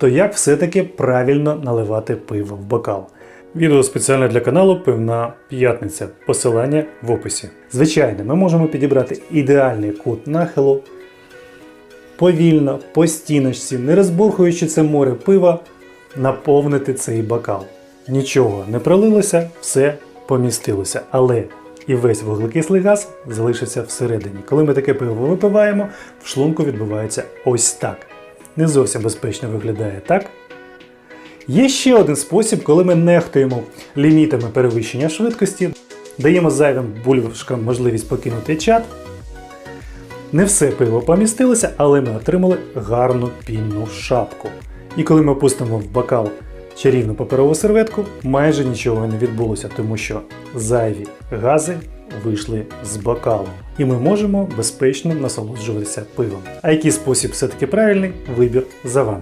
то як все-таки правильно наливати пиво в бокал? Відео спеціально для каналу Пивна П'ятниця. Посилання в описі. Звичайно, ми можемо підібрати ідеальний кут нахилу, повільно, по стіночці, не розбурхуючи це море пива, наповнити цей бокал. Нічого не пролилося, все помістилося. Але і весь вуглекислий газ залишиться всередині. Коли ми таке пиво випиваємо, в шлунку відбувається ось так. Не зовсім безпечно виглядає так. Є ще один спосіб, коли ми нехтуємо лімітами перевищення швидкості, даємо зайвим бульбашкам можливість покинути чат. Не все пиво помістилося, але ми отримали гарну пінну шапку. І коли ми опустимо в бокал чарівну паперову серветку, майже нічого не відбулося, тому що зайві гази вийшли з бокалу. І ми можемо безпечно насолоджуватися пивом. А який спосіб все-таки правильний, вибір за вами.